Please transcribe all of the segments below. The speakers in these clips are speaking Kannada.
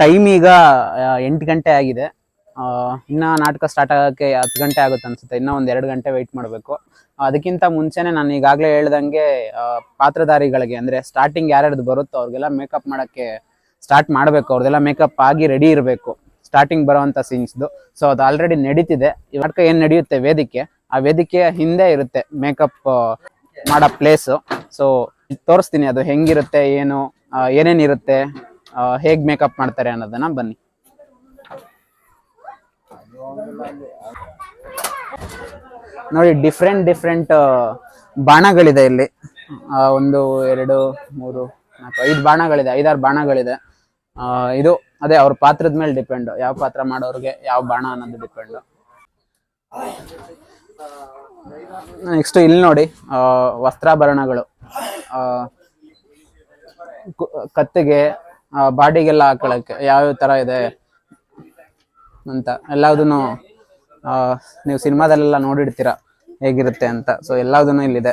ಟೈಮ್ ಈಗ ಎಂಟು ಗಂಟೆ ಆಗಿದೆ. ಇನ್ನು ನಾಟಕ ಸ್ಟಾರ್ಟ್ ಆಗೋಕ್ಕೆ ಹತ್ತು ಗಂಟೆ ಆಗುತ್ತೆ ಅನ್ಸುತ್ತೆ. ಇನ್ನೂ ಒಂದ್ ಎರಡು ಗಂಟೆ ವೆಯ್ಟ್ ಮಾಡಬೇಕು. ಅದಕ್ಕಿಂತ ಮುಂಚೆನೆ ನಾನು ಈಗಾಗಲೇ ಹೇಳ್ದಂಗೆ ಪಾತ್ರಧಾರಿಗಳಿಗೆ, ಅಂದ್ರೆ ಸ್ಟಾರ್ಟಿಂಗ್ ಯಾರ್ಯಾರ್ದು ಬರುತ್ತೋ ಅವ್ರಿಗೆಲ್ಲ ಮೇಕಪ್ ಮಾಡೋಕ್ಕೆ ಸ್ಟಾರ್ಟ್ ಮಾಡಬೇಕು. ಅವ್ರದೆಲ್ಲ ಮೇಕಪ್ ಆಗಿ ರೆಡಿ ಇರಬೇಕು. ಸ್ಟಾರ್ಟಿಂಗ್ ಬರೋವಂಥ ಸೀನ್ಸ್ದು ಸೊ ಅದು ಆಲ್ರೆಡಿ ನಡೀತಿದೆ. ಈ ನಾಟಕ ಏನು ನಡೆಯುತ್ತೆ ವೇದಿಕೆ? ಆ ವೇದಿಕೆಯ ಹಿಂದೆ ಇರುತ್ತೆ ಮೇಕಪ್ ಮಾಡೋ ಪ್ಲೇಸು ಸೊ ತೋರಿಸ್ತೀನಿ ಅದು ಹೆಂಗಿರುತ್ತೆ, ಏನು ಏನೇನಿರುತ್ತೆ. ಹೇಗ್ ಮೇಕಪ್ ಮಾಡ್ತಾರೆ ಅನ್ನೋದನ್ನ ಬನ್ನಿ. ನೋಡಿ ಡಿಫ್ರೆಂಟ್ ಡಿಫ್ರೆಂಟ್ ಬಾಣಗಳಿದೆ ಇಲ್ಲಿ. ಒಂದು, ಎರಡು, ಮೂರು, ನಾಲ್ಕು, ಐದು ಬಾಣಗಳಿದೆ, ಐದಾರು ಬಾಣಗಳಿದೆ. ಇದು ಅದೇ ಅವ್ರ ಪಾತ್ರದ ಮೇಲೆ ಡಿಪೆಂಡ್ ಯಾವ ಪಾತ್ರ ಮಾಡೋರ್ಗೆ ಯಾವ ಬಾಣ ಅನ್ನೋದು ಡಿಪೆಂಡ್ ನೆಕ್ಸ್ಟ್ ಇಲ್ಲಿ ನೋಡಿ ವಸ್ತ್ರಾಭರಣಗಳು. ಕತ್ತಿಗೆ ಬಾಡಿಗೆಲ್ಲ ಹಾಕೊಳಕ್ಕೆ ಯಾವ ತರ ಇದೆ ಅಂತ ಎಲ್ಲದನ್ನು ನೀವು ಸಿನಿಮಾದಲ್ಲೆಲ್ಲ ನೋಡಿರ್ತೀರ ಹೇಗಿರುತ್ತೆ ಅಂತ. ಸೊ ಎಲ್ಲದನ್ನು ಇಲ್ಲಿದೆ.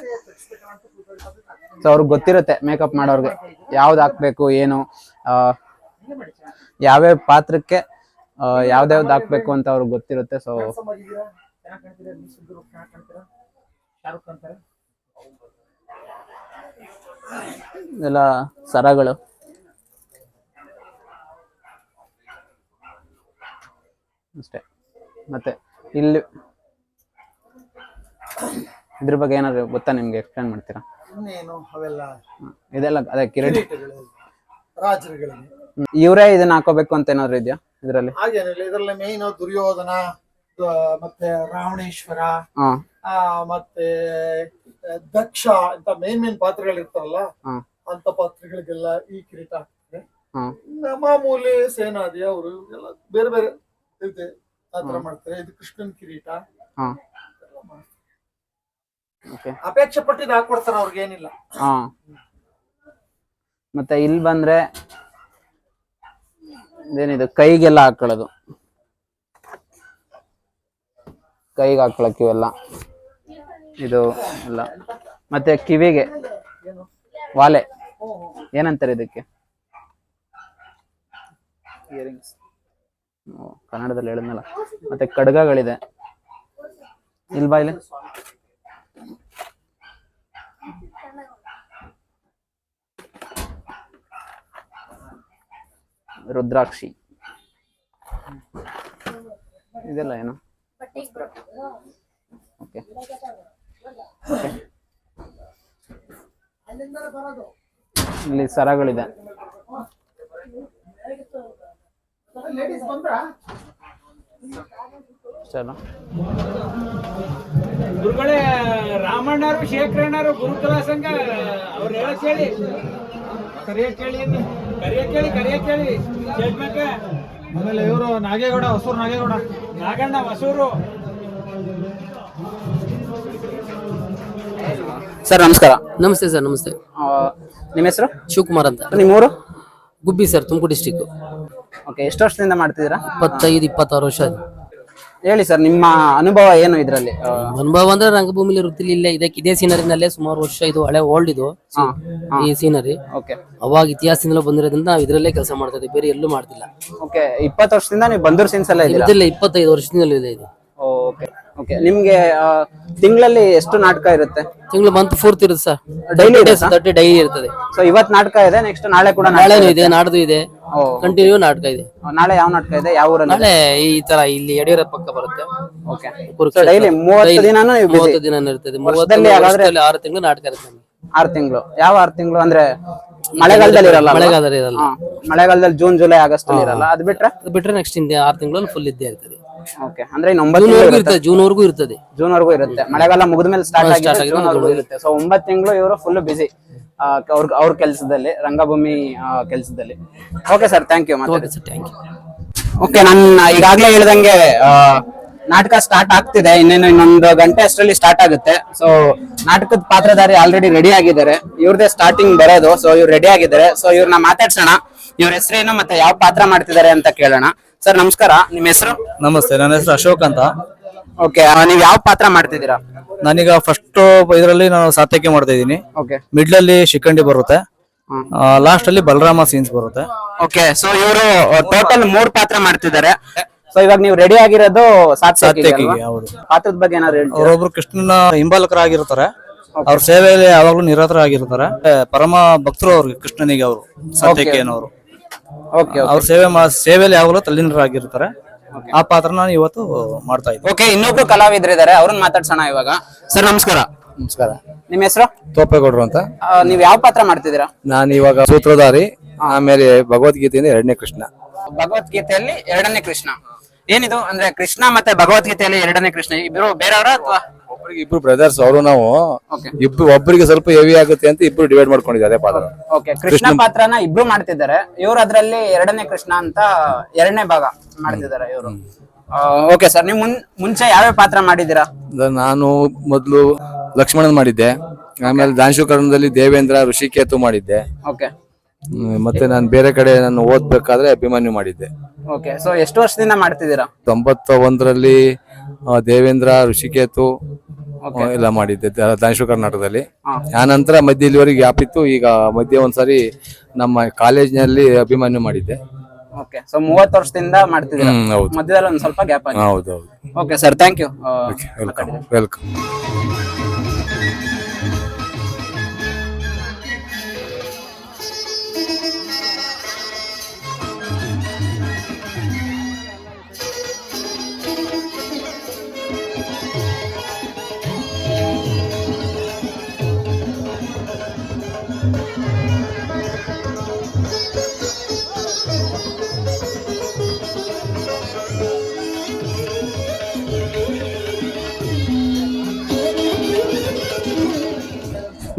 ಸೊ ಅವ್ರಿಗೆ ಗೊತ್ತಿರುತ್ತೆ ಮೇಕಪ್ ಮಾಡೋರ್ಗೆ ಯಾವ್ದು ಹಾಕ್ಬೇಕು, ಏನು ಯಾವ್ಯಾವ ಪಾತ್ರಕ್ಕೆ ಯಾವ್ದ್ಯಾವ್ದು ಹಾಕ್ಬೇಕು ಅಂತ ಅವ್ರಿಗೆ ಗೊತ್ತಿರುತ್ತೆ. ಸೊ ಎಲ್ಲ ಸರಗಳು. ಅಷ್ಟೇ. ಮತ್ತೆ ಇಲ್ಲಿ ಇದ್ರ ಬಗ್ಗೆ ಏನಾದ್ರು ಗೊತ್ತಾ ನಿಮ್ಗೆ ಎಕ್ಸ್ಪ್ಲೇನ್ ಮಾಡ್ತೀರಾ? ಇನ್ನೇನು ಅವೆಲ್ಲ ಇದೆಲ್ಲ ಅದೇ ಕಿರೀಟ ರಾಜರುಗಳಿಗೆ. ಇವರೇ ಇದನ್ನ ಹಾಕೋಬೇಕು ಅಂತ ಏನಾದ್ರು ಇದೆಯಾ ಇದರಲ್ಲಿ? ಹಾಗೇನಿಲ್ಲ ಇದರಲ್ಲಿ ಮೇನ್ ದುರ್ಯೋಧನ ಮತ್ತೆ ರಾವಣೇಶ್ವರ ಮತ್ತೆ ದಕ್ಷ ಅಂತ ಮೇನ್ ಮೇನ್ ಪಾತ್ರಗಳಿರ್ತಾರಲ್ಲ ಅಂತ ಪಾತ್ರಗಳಿಗೆಲ್ಲ ಈ ಕಿರೀಟ ಹಾಕ್ತಾರೆ. ಮಾಮೂಲಿ ಸೇನಾದಿ ಅವರು ಎಲ್ಲ ಬೇರೆ ಬೇರೆ ಇದೆ ಆತರ ಮಾಡ್ತಾರೆ. ಇದು ಕೃಷ್ಣನ್ ಕಿರೀಟ. ಹಾ. ಓಕೆ. ಅಪೇಕ್ಷೆ ಪಟ್ಟಿದ್ದು ಹಾಕೊಡ್ತಾರೆ ಅವ್ರಿಗೇನಿಲ್ಲ. ಹಾ. ಮತ್ತೆ ಇಲ್ಲಿ ಬಂದ್ರೆ ಏನಿದು ಕೈಗೆಲ್ಲ ಹಾಕೊಳ್ಳೋದು. ಕೈಗೆ ಹಾಕೊಳಕ್ ಇವೆಲ್ಲ. ಇದು ಎಲ್ಲ. ಮತ್ತೆ ಕಿವಿಗೆ. ವಾಲೆ. ಏನಂತಾರೆ ಇದಕ್ಕೆ? ಇಯರಿಂಗ್ಸ್. ಕನ್ನಡದಲ್ಲಿ ಹೇಳಿದ್ನಲ್ಲ. ಮತ್ತೆ ಖಡ್ಗಗಳಿದೆ. ಇಲ್ವಾ ಇಲ್ಲಿ. ರುದ್ರಾಕ್ಷಿ. ಇದೆಲ್ಲ ಏನು? ಓಕೆ. ಇಲ್ಲಿ ಸರಗಳಿದೆ ಲೇಡೀಸ್ ಬಂದ್ರ ಅಷ್ಟೇ ಅಲ್ಲ ಗುರುಗಳೇ ರಾಮಣ್ಣರು ಶೇಖರಣ್ಣರು ಗುರುಕುಲ ಸಂಘ ಅವ್ರು ಹೇಳ ಕೇಳಿ. ಕರಿಯ ಕೇಳಿ. ಕರಿಯ ಕೇಳಿ ಕರಿಯ ಕೇಳಿ. ಆಮೇಲೆ ಇವರು ನಾಗೇಗೌಡ ಹೊಸೂರು ನಾಗೇಗೌಡ. ನಾಗಣ್ಣ ಹೊಸೂರು. ಸರ್ ನಮಸ್ಕಾರ. ನಮಸ್ತೆ ಸರ್ ನಮಸ್ತೆ. ನಿಮ್ಮ ಹೆಸರು? ಶಿವಕುಮಾರ್ ಅಂತ. ನಿಮ್ಮೂರು Gubbi sir Tumakuru district okay ಎಷ್ಟು ವರ್ಷದಿಂದ ಮಾಡ್ತಿದ್ದೀರಾ? ಇಪ್ಪತ್ತೈದು ಇಪ್ಪತ್ತಾರು ವರ್ಷ ಆಯ್ತು. ಹೇಳಿ ಸರ್ ನಿಮ್ಮ ಅನುಭವ ಏನು ಇದರಲ್ಲಿ? ಅನುಭವ ಅಂದ್ರೆ ರಂಗಭೂಮಿಲಿ ವೃತ್ತಿಲಿ ಇಲ್ಲೇ. ಇದಕ್ಕೆ ಇದೇ ಸೀನರಿನಲ್ಲೇ ಸುಮಾರು ವರ್ಷ ಇದು ಹಳೆ ಓಲ್ಡ್ ಇದು. ಈ ಸೀನರಿ. ಓಕೆ ಅವಾಗ ಇತಿಹಾಸದಿಂದಲೂ ಬಂದಿರೋದ್ರಿಂದ ನಾವು ಇದರಲ್ಲೇ ಕೆಲಸ ಮಾಡ್ತಾ ಇದ್ದೀವಿ. ಬೇರೆ ಎಲ್ಲೂ ಮಾಡ್ತಿಲ್ಲ. ಓಕೆ ಇಪ್ಪತ್ತು ವರ್ಷದಿಂದ ನೀವು ಬಂದೂರು ಸೀನ್ಸ್ ಎಲ್ಲ ಇದ್ದೀರಾ? ಇದೆಲ್ಲ ಇಪ್ಪತ್ತೈದು ವರ್ಷದಿಂದಲೂ ಇದೆ ಇದು. ಓಕೆ ನಿಮ್ಗೆ ತಿಂಗಳಲ್ಲಿ ಎಷ್ಟು ನಾಟಕ ಇರುತ್ತೆ? ತಿಂಗಳು ಮಂತ್ ಪೂರ್ತಿ ಇರುತ್ತೆ ಸರ್. ಡೈಲಿ ತರ್ಟಿ ಡೈಲಿ ಇರ್ತದೆ. ಸೊ ಇವತ್ ನಾಟಕ ಇದೆ ನೆಕ್ಸ್ಟ್ ನಾಳೆ ಕೂಡ ನಾಳೆ ನಾಳೆನೂ ಇದೆ ನಾಡ್ದು ಇದೆ. ಕಂಟಿನ್ಯೂ ನಾಟಕ ಇದೆ. ನಾಳೆ ಯಾವ ನಾಟಕ ಇದೆ? ಯಾವ ಊರಲ್ಲಿ? ನಾಳೆ ಈ ತರ ಇಲ್ಲಿ ಯಡಿಯೂರಪ್ಪ ಪಕ್ಕ ಬರುತ್ತೆ. ಓಕೆ ಕುರುಕ್ಷೇತ್ರ. ಡೈಲಿ ಮೂವತ್ತು ದಿನಾನು ನೀವು busy? ಮೂವತ್ತು ದಿನ ಇರ್ತದೆ. ಮೂವತ್ತು ವರ್ಷದಲ್ಲಿ ಹಾಗಾದ್ರೆ- ವರ್ಷದಲ್ಲಿ ಆರು ತಿಂಗಳು ನಾಟಕ ಇರುತ್ತೆ ನಮ್ಗೆ. ಆರು ತಿಂಗಳು. ಯಾವ ಆರು ತಿಂಗಳು? ಅಂದ್ರೆ ಮಳೆಗಾಲದಲ್ಲಿ ಇರಲ್ಲ ಅಲ್ವಾ? ಮಳೆಗಾಲದಲ್ಲಿ ಇರಲ್ಲ. ಹಾ. ಮಳೆಗಾಲದಲ್ಲಿ ಜೂನ್ ಜುಲೈ ಆಗಸ್ಟ್ ಅಲ್ಲಿ ಇರಲ್ಲ. ಅದ್ ಬಿಟ್ರೆ ಅದು ಬಿಟ್ರೆ ನೆಕ್ಸ್ಟ್ ಇಂಡಿಯಾ ಆರು ತಿಂಗಳಲ್ಲಿ ಫುಲ್ ಇದ್ದೇ ಇರ್ತದೆ. ಓಕೆ ಅಂದ್ರೆ ಇನ್ನು ಒಂಬತ್ತು ತಿಂಗಳು ಇರುತ್ತೆ. ಇರ್ತದೆ ಜೂನ್ ವರೆಗೂ ಇರ್ತದೆ. ಜೂನ್ ವರೆಗೂ ಇರುತ್ತೆ. ಮಳೆಗಾಲ ಮುಗಿದ ಮೇಲೆ ಸ್ಟಾರ್ಟ್ ಆಗಿದೆ ಜೂನ್ ವರೆಗೂ ಇರುತ್ತೆ. ಸೊ ಒಂಬತ್ತು ತಿಂಗಳು ಇವರು ಫುಲ್ ಬಿಸಿ ಅವ್ರ ಅವ್ರ ಕೆಲಸದಲ್ಲಿ ರಂಗಭೂಮಿ ಕೆಲಸದಲ್ಲಿ. Okay sir thank you okay sir thank you okay ನಾನು ಈಗಾಗಲೇ ಹೇಳ್ದಂಗೆ ಆ, ನಾಟಕ ಸ್ಟಾರ್ಟ್ ಆಗ್ತಿದೆ. ಇನ್ನೇನು ಇನ್ನೊಂದು ಗಂಟೆ ಅಷ್ಟರಲ್ಲಿ ಸ್ಟಾರ್ಟ್ ಆಗುತ್ತೆ. ಸೊ ನಾಟಕದ ಪಾತ್ರಧಾರಿ ಆಲ್ರೆಡಿ ರೆಡಿ ಆಗಿದ್ದಾರೆ. ಇವ್ರದೇ ಸ್ಟಾರ್ಟಿಂಗ್ ಬರೋದು. ಸೊ ಇವ್ರು ರೆಡಿ ಆಗಿದ್ದಾರೆ. ಸೊ ಇವ್ರನ್ನ ಮಾತಾಡ್ಸೋಣ. ಇವ್ರ ಹೆಸರೇನು ಮತ್ತೆ ಯಾವ ಪಾತ್ರ ಮಾಡ್ತಿದ್ದಾರೆ ಅಂತ ಕೇಳೋಣ. ಸರ್ ನಮಸ್ಕಾರ. ನಿಮ್ಮ ಹೆಸರು? ನಮಸ್ತೆ ನನ್ನ ಹೆಸರು ಅಶೋಕ್ ಅಂತ. ಓಕೆ ನೀವು ಯಾವ ಪಾತ್ರ ಮಾಡ್ತಿದ್ದೀರಾ? ನಾನೀಗ ಫಸ್ಟ್ ಇದರಲ್ಲಿ ನಾನು ಸಾತ್ಯಕ್ಕೆ ಮಾಡ್ತಾ ಇದ್ದೀನಿ. ಓಕೆ. ಮಿಡ್ಲ್ ಅಲ್ಲಿ ಶಿಖಂಡಿ ಬರುತ್ತೆ. ಲಾಸ್ಟ್ ಅಲ್ಲಿ ಬಲರಾಮ ಸೀನ್ಸ್ ಬರುತ್ತೆ. ಓಕೆ ಸೊ ಇವರು ಟೋಟಲ್ ಮೂರ್ ಪಾತ್ರ ಮಾಡ್ತಿದ್ದಾರೆ. ಸೊ ಇವಾಗ ನೀವು ರೆಡಿ ಆಗಿರೋದು ಸಾತ್ಯಕ್ಕೆ? ಹೌದು. ಪಾತ್ರದ ಬಗ್ಗೆ ಏನಾದ್ರು ಹೇಳ್ತೀರಾ? ಅವರೊಬ್ರು ಕೃಷ್ಣನ ಹಿಂಬಾಲಕರಾಗಿರ್ತಾರೆ. ಅವ್ರ ಸೇವೆಯಲ್ಲಿ ಯಾವಾಗ್ಲೂ ನಿರತರಾಗಿರ್ತಾರೆ. ಆಗಿರ್ತಾರೆ ಪರಮ ಭಕ್ತರು ಅವ್ರಿಗೆ ಕೃಷ್ಣನಿಗೆ ಅವರು ಸತ್ಯಕೇನವರು ಓಕೆ ಅವ್ರ ಸೇವೆ ಮಾ ಸೇವೆಯಲ್ಲಿ ಯಾವಾಗಲೂ ತಲ್ಲೀನರಾಗಿರ್ತಾರೆ. ಆ ಪಾತ್ರ ನಾನು ಇವತ್ತು ಮಾಡ್ತಾ ಇದ್ದೀನಿ ಓಕೆ ಇನ್ನೊಬ್ರು ಕಲಾವಿದ್ರು ಇದಾರೆ ಅವ್ರನ್ನ ಮಾತಾಡ್ಸೋಣ ಇವಾಗ. ಸರ್ ನಮಸ್ಕಾರ. ನಮಸ್ಕಾರ. ನಿಮ್ಮ ಹೆಸರು? ತೋಪೇಗೌಡರು ಅಂತ. ನೀವ್ ಯಾವ ಪಾತ್ರ ಮಾಡ್ತಿದ್ದೀರಾ? ನಾನು ಇವಾಗ ಸೂತ್ರಧಾರಿ ಆಮೇಲೆ ಭಗವದ್ಗೀತೆಯಿಂದ ಎರಡನೇ ಕೃಷ್ಣ. ಭಗವದ್ಗೀತೆಯಲ್ಲಿ ಎರಡನೇ ಕೃಷ್ಣ. ಏನಿದು? ಅಂದ್ರೆ ಕೃಷ್ಣ ಮತ್ತೆ ಭಗವದ್ಗೀತೆಯಲ್ಲಿ ಎರಡನೇ ಕೃಷ್ಣ. ಇಬ್ರು ಬೇರೆಯವರ ಅಥವಾ? ಒಬ್ಬರಿಗೆ ಇಬ್ರು ಬ್ರದರ್ಸ್ ಅವರು ನಾವು. ಇಬ್ರು ಒಬ್ಬರಿಗೆ ಸ್ವಲ್ಪ ಹೆವಿ ಆಗುತ್ತೆ ಅಂತ ಇಬ್ರು ಡಿವೈಡ್ ಮಾಡ್ಕೊಂಡಿದ್ದಾರೆ ಪಾತ್ರ. ಓಕೆ ಕೃಷ್ಣ ಪಾತ್ರನ ಇಬ್ರು ಮಾಡ್ತಿದ್ದಾರೆ. ಇವ್ರು ಅದ್ರಲ್ಲಿ ಎರಡನೇ ಕೃಷ್ಣ ಅಂತ ಎರಡನೇ ಭಾಗ ಮಾಡ್ತಿದ್ದಾರೆ ಇವರು. ಓಕೆ ಸರ್ ನೀವು ಮುಂಚೆ ಯಾವ ಪಾತ್ರ ಮಾಡಿದ್ದೀರಾ? ನಾನು ಮೊದಲು ಲಕ್ಷ್ಮಣನ್ ಮಾಡಿದ್ದೆ. ಆಮೇಲೆ ದಾನಶುಕರಣದಲ್ಲಿ ದೇವೇಂದ್ರ ಋಷಿಕೇತು ಮಾಡಿದ್ದೆ. ಓಕೆ ಮತ್ತೆ ನಾನು ಬೇರೆ ಕಡೆ ನಾನು ಓದ್ಬೇಕಾದ್ರೆ ಅಭಿಮಾನಿ ಮಾಡಿದ್ದೆ. ಓಕೆ ಸೊ ಎಷ್ಟು ವರ್ಷದಿಂದ ಮಾಡ್ತಿದ್ದೀರಾ? ತೊಂಬತ್ತ ಒಂದರಲ್ಲಿ ದೇವೇಂದ್ರ ಋಷಿಕೇತು ಎಲ್ಲ ಮಾಡಿದ್ದೆ ದ- ದಾನಶು ಕರ್ನಾಟಕದಲ್ಲಿ. ಆ ನಂತರ ಮಧ್ಯ ಇಲ್ಲಿವರೆಗೆ ಗ್ಯಾಪ್ ಇತ್ತು. ಈಗ ಮಧ್ಯೆ ಒಂದ್ಸರಿ ನಮ್ಮ ಕಾಲೇಜಿನಲ್ಲಿ ಅಭಿಮಾನ್ಯ ಮಾಡಿದ್ದೆ. ಓಕೆ ಸೊ ಮೂವತ್ತು ವರ್ಷದಿಂದ ಮಾಡ್ತಿದ್ದೀರಾ? ಹ್ಮ್, ಹೌದು. ಮಧ್ಯದಲ್ಲಿ ಒಂದ್ ಸ್ವಲ್ಪ ಗ್ಯಾಪ್ ಆಗಿದೆ. ಹೌದೌದು okay sir thank you welcome welcome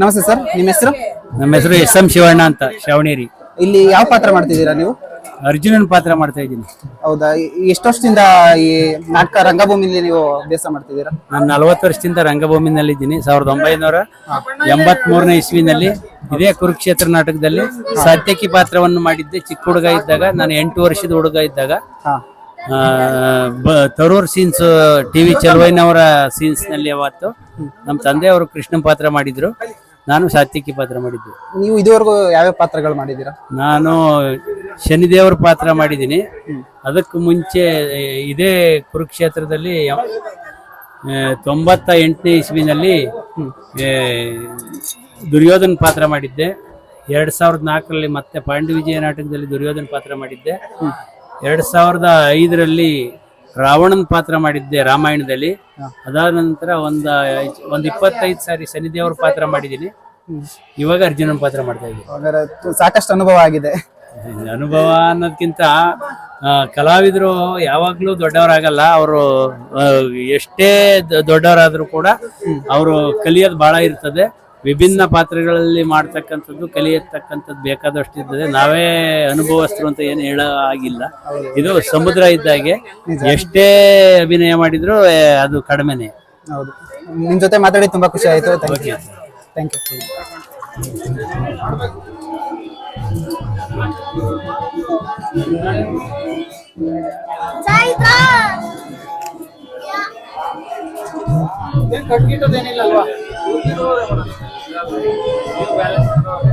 ನಮಸ್ತೆ ಸರ್ ನಿಮ್ಮ ಹೆಸರು? ನಮ್ಮ ಹೆಸರು ಎಸ್ ಎಂ ಶಿವಣ್ಣ ಅಂತ ಶ್ರಾವಣೇರಿ. ಇಲ್ಲಿ ಯಾವ ಪಾತ್ರ ಮಾಡ್ತಿದ್ದೀರಾ ನೀವು? ಅರ್ಜುನನ್ ಪಾತ್ರ ಮಾಡ್ತಾ ಇದ್ದೀನಿ. ಹೌದಾ ಎಷ್ಟು ವರ್ಷದಿಂದ ಈ ನಾಟಕ ರಂಗಭೂಮಿಲಿ ನೀವು ಅಭ್ಯಾಸ ಮಾಡ್ತಿದ್ದೀರಾ? ನಾನು ನಲವತ್ತು ವರ್ಷದಿಂದ ರಂಗಭೂಮಿನಲ್ಲಿ ಇದ್ದೀನಿ ಸಾವಿರದ ಒಂಬೈನೂರ ಎಂಬತ್ ಮೂರನೇ ಇಸ್ವಿನಲ್ಲಿ ಇದೇ ಕುರುಕ್ಷೇತ್ರ ನಾಟಕದಲ್ಲಿ ಸಾತ್ಯಕಿ ಪಾತ್ರವನ್ನು ಮಾಡಿದ್ದೆ. ಚಿಕ್ಕ ಹುಡುಗ ಇದ್ದಾಗ ನಾನು ಎಂಟು ವರ್ಷದ ಹುಡುಗ ಇದ್ದಾಗ. ಆ, ಬ- ತರೂರ್ ಸೀನ್ಸ್ ಟಿ ವಿ ಚಲುವೈನವರ ಸೀನ್ಸ್ನಲ್ಲಿ ಅವತ್ತು ನಮ್ಮ ತಂದೆಯವರು ಕೃಷ್ಣ ಪಾತ್ರ ಮಾಡಿದ್ರು. ನಾನು ಸಾತ್ವಿಕಿ ಪಾತ್ರ ಮಾಡಿದ್ದೆ. ನೀವು ಇದುವರೆಗೂ ಯಾವ್ಯಾವ ಪಾತ್ರಗಳು ಮಾಡಿದ್ದೀರಾ? ನಾನು ಶನಿದೇವರ ಪಾತ್ರ ಮಾಡಿದ್ದೀನಿ. ಅದಕ್ಕೆ ಮುಂಚೆ ಇದೇ ಕುರುಕ್ಷೇತ್ರದಲ್ಲಿ ಆ, ತೊಂಬತ್ತ ಎಂಟನೇ ಇಸ್ವಿನಲ್ಲಿ ದುರ್ಯೋಧನ ಪಾತ್ರ ಮಾಡಿದ್ದೆ. ಎರಡು ಸಾವಿರದ ನಾಲ್ಕರಲ್ಲಿ ಮತ್ತೆ ಪಾಂಡು ವಿಜಯ ನಾಟಕದಲ್ಲಿ ದುರ್ಯೋಧನ ಪಾತ್ರ ಮಾಡಿದ್ದೆ. ಎರಡು ಸಾವಿರದ ಐದರಲ್ಲಿ ರಾವಣನ ಪಾತ್ರ ಮಾಡಿದ್ದೆ ರಾಮಾಯಣದಲ್ಲಿ. ಅದಾದ ನಂತರ ಒಂದು ಒಂದ್ ಇಪ್ಪತ್ತೈದು ಸಾರಿ ಶನಿದೇವರ ಪಾತ್ರ ಮಾಡಿದ್ದೀನಿ. ಇವಾಗ ಅರ್ಜುನನ ಪಾತ್ರ ಮಾಡ್ತಾ ಇದ್ದೀನಿ. ಹಾಗಾದ್ರೆ ಸಾಕಷ್ಟು ಅನುಭವ ಆಗಿದೆ. ಅನುಭವ ಅನ್ನೋದಕ್ಕಿಂತ ಆ, ಕಲಾವಿದರು ಯಾವಾಗ್ಲೂ ದೊಡ್ಡವರಾಗಲ್ಲ. ಅವರು ಎಷ್ಟೇ ದ- ದೊಡ್ಡವರಾದ್ರೂ ಕೂಡ ಅವರು ಕಲಿಯೋದು ಬಹಳ ಇರ್ತದೆ. ವಿಭಿನ್ನ ಪಾತ್ರಗಳಲ್ಲಿ ಮಾಡ್ತಕ್ಕಂಥದ್ದು ಕಲಿಯತಕ್ಕಂಥದ್ದು ಬೇಕಾದಷ್ಟು ಇರ್ತದೆ. ನಾವೇ ಅನುಭವಸ್ಥರು ಅಂತ ಏನು ಹೇಳೋ ಆಗಿಲ್ಲ. ಇದು ಸಮುದ್ರ ಇದ್ದಾಗೆ ಎಷ್ಟೇ ಅಭಿನಯ ಮಾಡಿದ್ರು ಏ, ಅದು ಕಡಿಮೆನೆ. ಹೌದು. ನಿಮ್ ಜೊತೆ ಮಾತಾಡಿ ತುಂಬಾ ಖುಷಿ ಆಯ್ತು. ಥ್ಯಾಂಕ್ ಯು ಥ್ಯಾಂಕ್ ಯು ಅಲ್ವಾ New balance.